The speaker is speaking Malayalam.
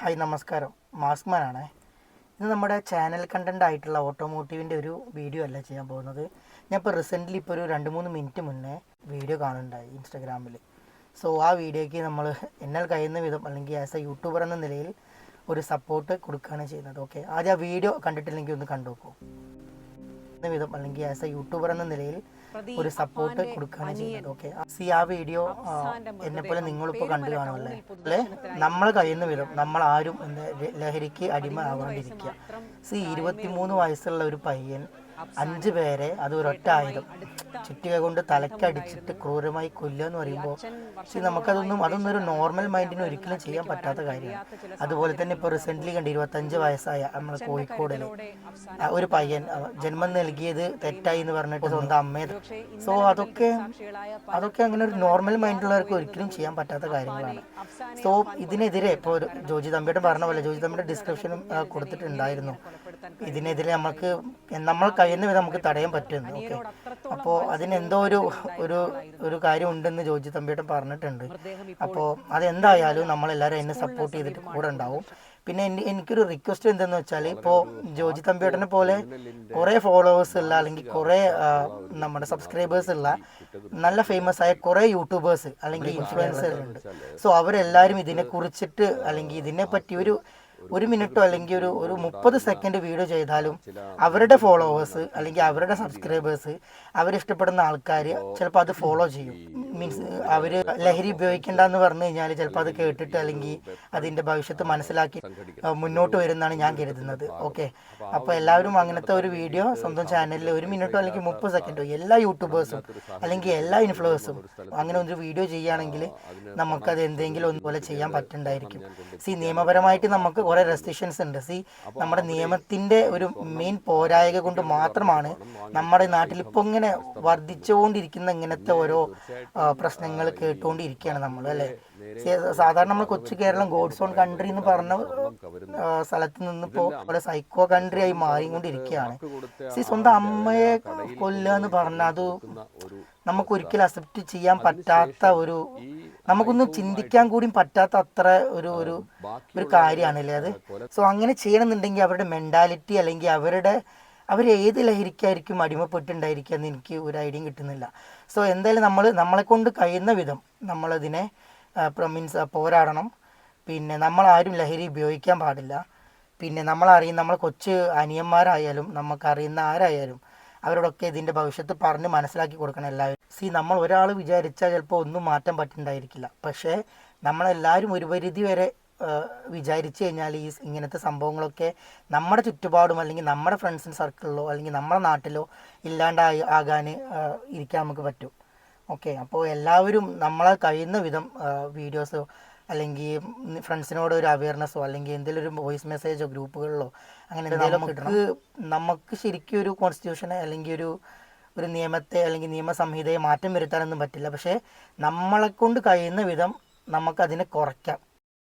ഹായ് നമസ്കാരം. മാസ്ക്മാൻ ആണേ ഇത് നമ്മുടെ ചാനൽ കണ്ടന്റ് ആയിട്ടുള്ള ഓട്ടോമോട്ടീവിന്റെ ഒരു വീഡിയോ അല്ല ചെയ്യാൻ പോകുന്നത്. ഞാൻ ഇപ്പോൾ റീസെന്റ്ലി ഇപ്പോൾ ഒരു രണ്ട് മൂന്ന് മിനിറ്റ് മുന്നേ വീഡിയോ കാണുന്നുണ്ടായി ഇൻസ്റ്റാഗ്രാമിൽ സോ ആ വീഡിയോയ്ക്ക് നമ്മൾ എന്നാൽ കഴിയുന്ന വിധം അല്ലെങ്കിൽ ആസ് എ യൂട്യൂബർ എന്ന നിലയിൽ ഒരു സപ്പോർട്ട് കൊടുക്കുകയാണ് ചെയ്യുന്നത്. ഓക്കെ ആദ്യം ആ വീഡിയോ കണ്ടിട്ടില്ലെങ്കിൽ ഒന്ന് കണ്ടു നോക്കൂ. എന്ന വിധം അല്ലെങ്കിൽ ആസ് എ യൂട്യൂബർ എന്ന നിലയിൽ ഒരു സപ്പോർട്ട് കൊടുക്കുകയാണ് ചെയ്യുന്നത്. ഓക്കെ സി ആ വീഡിയോ എന്നെ പോലെ നിങ്ങളിപ്പോൾ കണ്ടു കാണുമല്ലേ? അല്ലേ? നമ്മൾ കഴിയുന്ന വിധം നമ്മൾ ആരും എന്താ ലഹരിക്ക് അടിമ ആവാണ്ടിരിക്കുക സി ഇരുപത്തിമൂന്ന് വയസ്സുള്ള ഒരു പയ്യൻ അഞ്ച് പേരെ അത് ഒരൊറ്റ ആയുധം. ചുറ്റിക കൊണ്ട് തലക്കടിച്ചിട്ട് ക്രൂരമായി കൊല്ലുക എന്ന് പറയുമ്പോൾ നമുക്കതൊന്നും അതൊന്നും ഒരു നോർമൽ മൈൻഡിന് ഒരിക്കലും ചെയ്യാൻ പറ്റാത്ത കാര്യമാണ്. അതുപോലെ തന്നെ ഇപ്പോൾ റീസെന്റ്ലി കണ്ട് ഇരുപത്തഞ്ച് വയസ്സായ നമ്മുടെ കോഴിക്കോടിലെ ഒരു പയ്യൻ ജന്മം നൽകിയത് തെറ്റായി എന്ന് പറഞ്ഞിട്ട് സ്വന്തം അമ്മയെ സോ അതൊക്കെ അതൊക്കെ അങ്ങനെ ഒരു നോർമൽ മൈൻഡുള്ളവർക്ക് ഒരിക്കലും ചെയ്യാൻ പറ്റാത്ത കാര്യങ്ങളാണ്. സോ ഇതിനെതിരെ ഇപ്പോൾ ഒരു ജോജി തമ്പിയുടെ പറഞ്ഞ പോലെ ജോജി തമ്പിയുടെ ഡിസ്ക്രിപ്ഷനും കൊടുത്തിട്ടുണ്ടായിരുന്നു. ഇതിനെതിരെ നമുക്ക് നമ്മൾ കഴിയുന്ന വിധം നമുക്ക് തടയാൻ പറ്റുന്നു ഓക്കെ. അപ്പോൾ അതിനെന്തോ ഒരു ഒരു ഒരു കാര്യം ഉണ്ടെന്ന് ജോജി തമ്പിയുടെ പറഞ്ഞിട്ടുണ്ട്. അപ്പോൾ അതെന്തായാലും നമ്മളെല്ലാവരും എന്നെ സപ്പോർട്ട് ചെയ്തിട്ട് കൂടെ ഉണ്ടാവും. പിന്നെ എനിക്ക് എനിക്കൊരു റിക്വസ്റ്റ് എന്തെന്ന് വെച്ചാൽ ഇപ്പോൾ ജോജി തമ്പിയേട്ടനെ പോലെ കുറേ ഫോളോവേഴ്സ് ഉള്ള അല്ലെങ്കിൽ കുറേ നമ്മുടെ സബ്സ്ക്രൈബേഴ്സ് ഉള്ള നല്ല ഫേമസ് ആയ കുറേ യൂട്യൂബേഴ്സ് അല്ലെങ്കിൽ ഇൻഫ്ലുവൻസേഴ്സ് ഉണ്ട് സോ അവരെല്ലാവരും ഇതിനെ കുറിച്ചിട്ട് അല്ലെങ്കിൽ ഇതിനെ പറ്റി ഒരു ഒരു മിനിറ്റോ അല്ലെങ്കിൽ ഒരു ഒരു മുപ്പത് സെക്കൻഡ് വീഡിയോ ചെയ്താലും അവരുടെ ഫോളോവേഴ്സ് അല്ലെങ്കിൽ അവരുടെ സബ്സ്ക്രൈബേഴ്സ് അവരിഷ്ടപ്പെടുന്ന ആൾക്കാർ ചിലപ്പോൾ അത് ഫോളോ ചെയ്യും. മീൻസ് അവർ ലഹരി ഉപയോഗിക്കേണ്ട എന്ന് പറഞ്ഞു കഴിഞ്ഞാൽ ചിലപ്പോൾ അത് കേട്ടിട്ട് അല്ലെങ്കിൽ അതിന്റെ ഭവിഷ്യത്ത് മനസ്സിലാക്കി മുന്നോട്ട് വരുന്നതാണ് ഞാൻ കരുതുന്നത്. ഓക്കെ. അപ്പോൾ എല്ലാവരും അങ്ങനത്തെ ഒരു വീഡിയോ സ്വന്തം ചാനലിൽ ഒരു മിനിറ്റോ അല്ലെങ്കിൽ മുപ്പത് സെക്കൻഡോ എല്ലാ യൂട്യൂബേഴ്സും അല്ലെങ്കിൽ എല്ലാ ഇൻഫ്ലുവേഴ്സും അങ്ങനെ ഒരു വീഡിയോ ചെയ്യുകയാണെങ്കിൽ നമുക്കത് എന്തെങ്കിലും ഒന്നുപോലെ ചെയ്യാൻ പറ്റുണ്ടായിരിക്കും. സി നിയമപരമായിട്ട് നമുക്ക് കുറേ റെസ്ട്രിക്ഷൻസ് ഉണ്ട്. സി നമ്മുടെ നിയമത്തിന്റെ ഒരു മെയിൻ പോരായക കൊണ്ട് മാത്രമാണ് നമ്മുടെ നാട്ടിൽ ഇപ്പോൾ ഇങ്ങനെ വർദ്ധിച്ചുകൊണ്ടിരിക്കുന്ന ഇങ്ങനത്തെ ഓരോ പ്രശ്നങ്ങൾ കേട്ടുകൊണ്ടിരിക്കുകയാണ് നമ്മൾ അല്ലേ? സാധാരണ നമ്മൾ കൊച്ചു കേരളം ഗോഡ്സ് ഓൺ കൺട്രി എന്ന് പറഞ്ഞ സ്ഥലത്ത് നിന്ന് നിന്നിപ്പോൾ അവിടെ സൈക്കോ കൺട്രി ആയി മാറിക്കൊണ്ടിരിക്കുകയാണ്. സ്വന്തം അമ്മയെ കൊല്ലുക എന്ന് പറഞ്ഞാൽ അത് നമുക്ക് ഒരിക്കലും അക്സെപ്റ്റ് ചെയ്യാൻ പറ്റാത്ത ഒരു നമുക്കൊന്നും ചിന്തിക്കാൻ കൂടി പറ്റാത്ത അത്ര ഒരു ഒരു ഒരു കാര്യമാണല്ലേ അത്? സോ അങ്ങനെ ചെയ്യണമെന്നുണ്ടെങ്കിൽ അവരുടെ മെന്റാലിറ്റി അല്ലെങ്കിൽ അവരുടെ അവർ ഏത് ലഹരിക്കായിരിക്കും അടിമപ്പെട്ടുണ്ടായിരിക്കുക എന്ന് എനിക്ക് ഒരു ഐഡിയയും കിട്ടുന്നില്ല. സോ എന്തായാലും നമ്മൾ നമ്മളെ കൊണ്ട് കഴിയുന്ന വിധം നമ്മളതിനെ മീൻസ് പോരാടണം. പിന്നെ നമ്മളാരും ലഹരി ഉപയോഗിക്കാൻ പാടില്ല. പിന്നെ നമ്മളറിയുന്ന നമ്മൾ കൊച്ചു അനിയന്മാരായാലും നമുക്കറിയുന്ന ആരായാലും അവരോടൊക്കെ ഇതിന്റെ ഭവിഷ്യത്ത് പറഞ്ഞ് മനസ്സിലാക്കി കൊടുക്കണം എല്ലാവരും. സി നമ്മൾ ഒരാൾ വിചാരിച്ചാൽ ചിലപ്പോൾ ഒന്നും മാറ്റാൻ പറ്റുന്നുണ്ടായിരിക്കില്ല പക്ഷേ നമ്മളെല്ലാവരും ഒരു പരിധി വരെ വിചാരിച്ചു കഴിഞ്ഞാൽ ഈ ഇങ്ങനത്തെ സംഭവങ്ങളൊക്കെ നമ്മുടെ ചുറ്റുപാടും അല്ലെങ്കിൽ നമ്മുടെ ഫ്രണ്ട്സിന്റെ സർക്കിളിലോ അല്ലെങ്കിൽ നമ്മുടെ നാട്ടിലോ ഇല്ലാണ്ടായി ആകാൻ ഇരിക്കാൻ നമുക്ക് പറ്റും. ഓക്കെ അപ്പോൾ എല്ലാവരും നമ്മളെ കഴിയുന്ന വിധം വീഡിയോസോ അല്ലെങ്കിൽ ഫ്രണ്ട്സിനോട് ഒരു അവയർനെസ്സോ അല്ലെങ്കിൽ എന്തെങ്കിലും ഒരു വോയിസ് മെസ്സേജോ ഗ്രൂപ്പുകളിലോ അങ്ങനെ എന്തെങ്കിലും നമുക്ക് നമുക്ക് ശരിക്കും ഒരു കോൺസ്റ്റിറ്റ്യൂഷനെ അല്ലെങ്കിൽ ഒരു ഒരു നിയമത്തെ അല്ലെങ്കിൽ നിയമസംഹിതയെ മാറ്റം വരുത്താനൊന്നും പറ്റില്ല. പക്ഷേ നമ്മളെ കൊണ്ട് കഴിയുന്ന വിധം നമുക്കതിനെ കുറയ്ക്കാം.